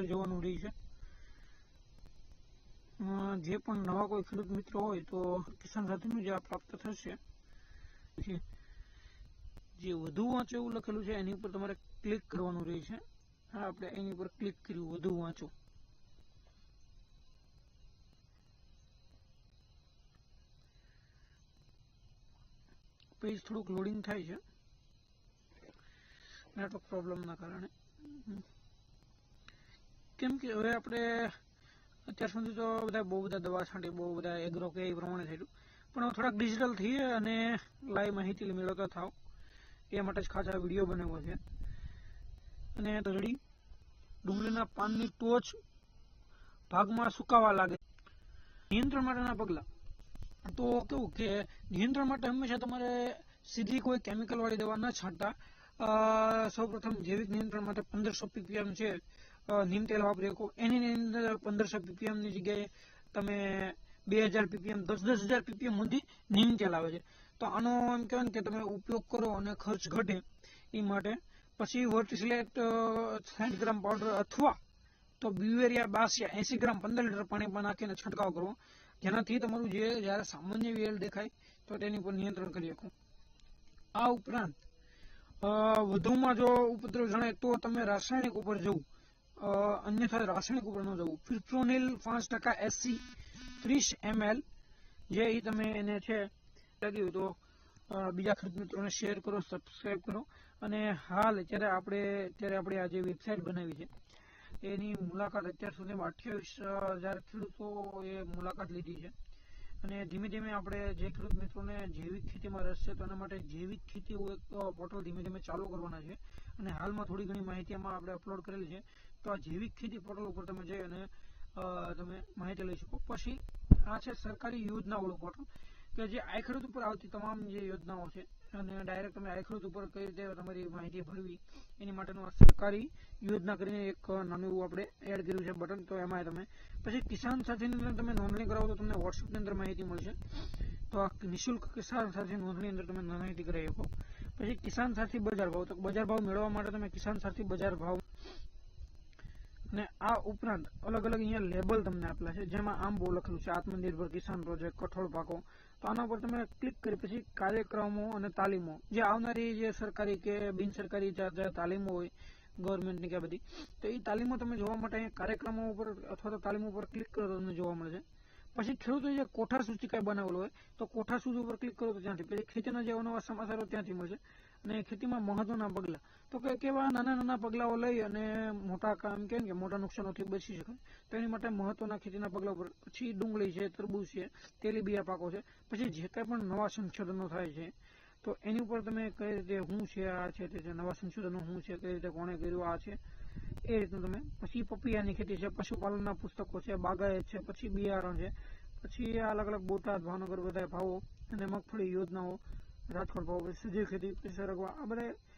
આગળ જવાનું રહેશે જે પણ નવા કોઈ ખેડૂત મિત્રો હોય તો કિસાન સાથેનું જે આ પ્રાપ્ત થશે. જે વધુ વાંચો એવું લખેલું છે, એની ઉપર તમારે ક્લિક કરવાનું રહેશે હા, આપણે એની ઉપર ક્લિક કર્યું, વધુ વાંચો. પેજ થોડુંક લોડિંગ થાય છે. નેટવર્ક પ્રોબ્લેમના કારણે. કેમ કે હવે આપણે અત્યાર સુધી તો બધા બહુ બધા દવા છાંટી બહુ બધા એગ્રો કે એ પ્રમાણે થયેલું. પણ થોડાક ડિજિટલ થઈએ અને લાઈવ માહિતી મેળવતા થાવ. એ માટે જ ખાસ આ વીડિયો બનાવ્યો છે. અને તરડી ડુંગળીના પાનની ટોચ ભાગમાં સુકાવા લાગે. નિયંત્રણ માટેના પગલાં. તો કેવું કે નિયંત્રણ માટે હંમેશા તમારે સીધી કોઈ કેમિકલ વાળી દવા ન છાંટતા. સૌ સૌપ્રથમ જૈવિક નિયંત્રણ માટે પંદરસો પીપીએમ છે. નીમ તેલ વાપરી શકો એની અંદર પંદરસો પીપીએમની જગ્યાએ તમે બે હજાર પીપીએમ દસ દસ હજાર પીપીએમ સુધી નીમ તેલ આવે છે. તો આનો એમ કહેવાય ને કે તમે ઉપયોગ કરો અને ખર્ચ ઘટે એ માટે. પછી વર્ટિસિલેટ સાઠ ગ્રામ પાવડર અથવા તો બ્યુવેરિયા બાસિયા એસી ગ્રામ પંદર લીટર પાણીમાં નાખીને છંટકાવ કરવો. જેનાથી તમારું જે જ્યારે સામાન્ય વેલ દેખાય તો તેની પર નિયંત્રણ કરી શકો. આ ઉપરાંત વધુમાં જો ઉપદ્રવ જણાય તો તમે રાસાયણિક ઉપર જવું. અન્યથા રાસાયણિક ઉપર ન જવું. ફિલ્ટ્રોનિલ પાંચ ટકા એસસી ત્રીસ એમએલ જે એ તમે એને છે, લાગ્યું તો બીજા ખરીદ મિત્રોને શેર કરો સબસ્ક્રાઈબ કરો. અને હાલ અત્યારે આપણે અત્યારે આપણે આજે વેબસાઇટ બનાવી છે, એની મુલાકાત અત્યાર સુધીમાં અઠ્યાવીસ હજાર ખેડૂતો એ મુલાકાત લીધી છે. અને ધીમે ધીમે આપણે જે ખેડૂત મિત્રોને જૈવિક ખેતીમાં રસ છે, તો એના માટે જૈવિક ખેતી એક પોર્ટલ ધીમે ધીમે ચાલુ કરવાના છે. અને હાલમાં થોડી ઘણી માહિતી આમાં આપણે અપલોડ કરેલી છે. તો આ જૈવિક ખેતી પોર્ટલ ઉપર તમે જઈ અને તમે માહિતી લઈ શકો. પછી આ છે સરકારી યોજનાવાળું પોર્ટલ કે જે આ ખેડૂત ઉપર આવતી તમામ જે યોજનાઓ છે અને ડાયરેક્ટ તમે આઈ ઉપર કઈ રીતે તમારી માહિતી ભરવી, એની માટેનું સરકારી યોજના કરીને એક નાનું એવું આપણે એડ કર્યું છે બટન તો એમાં તમે, પછી કિસાન સાથીની અંદર તમે નોંધણી કરાવો તો તમને વોટ્સઅપની અંદર માહિતી મળશે. તો આ નિઃશુલ્ક કિસાન સાથી નોંધણી અંદર તમે નોંધણી કરાવી શકો. પછી કિસાન સાથી બજાર ભાવ, તો બજાર ભાવ મેળવવા માટે તમે કિસાન સાથી બજાર ભાવ અને આ ઉપરાંત અલગ અલગ અહીંયા લેબલ તમને આપેલા છે, જેમાં આમ બહુ લખેલું છે, આત્મનિર્ભર કિસાન પ્રોજેક્ટ કઠોળ પાકો. તો આના પર તમે ક્લિક કરી પછી કાર્યક્રમો અને તાલીમો. જે આવનારી જે સરકારી કે બિન સરકારી જે તાલીમો હોય ગવર્મેન્ટની કે બધી, તો એ તાલીમો તમે જોવા માટે અહીંયા કાર્યક્રમો ઉપર અથવા તો તાલીમો ઉપર ક્લિક કરો તમને જોવા મળે છે. પછી ખેડૂતો જે કોઠા સૂચિકા બનાવેલો હોય, તો કોઠા સૂચિ ઉપર ક્લિક કરો તો ત્યાંથી. પછી ખેતીના જે અવનવા સમાચારો ત્યાંથી મળશે અને ખેતીમાં મહત્વના પગલાં. તો કે કેવા નાના નાના પગલાઓ લઈ અને મોટા કામ કેમ કે મોટા નુકસાનોથી બચી શકાય. તો એની માટે મહત્વના ખેતીના પગલા ઉપર પછી ડુંગળી છે, તરબૂચ છે, તેલીબિયા પાકો છે. પછી જે કાંઈ પણ નવા સંશોધનો થાય છે, તો એની ઉપર તમે કઈ રીતે શું છે, આ છે, તે નવા સંશોધનો શું છે, કઈ રીતે કોણે કર્યું, આ છે, એ રીતનું તમે પછી પપૈયાની ખેતી છે, પશુપાલનના પુસ્તકો છે, બાગાયત છે, પછી બિયારણ છે, પછી અલગ અલગ બોટાદ, ભાવનગર બધા ભાવો અને મગફળી યોજનાઓ રાજકોટ ભાવો સુધી ખેતી પૈસા સરગવા આ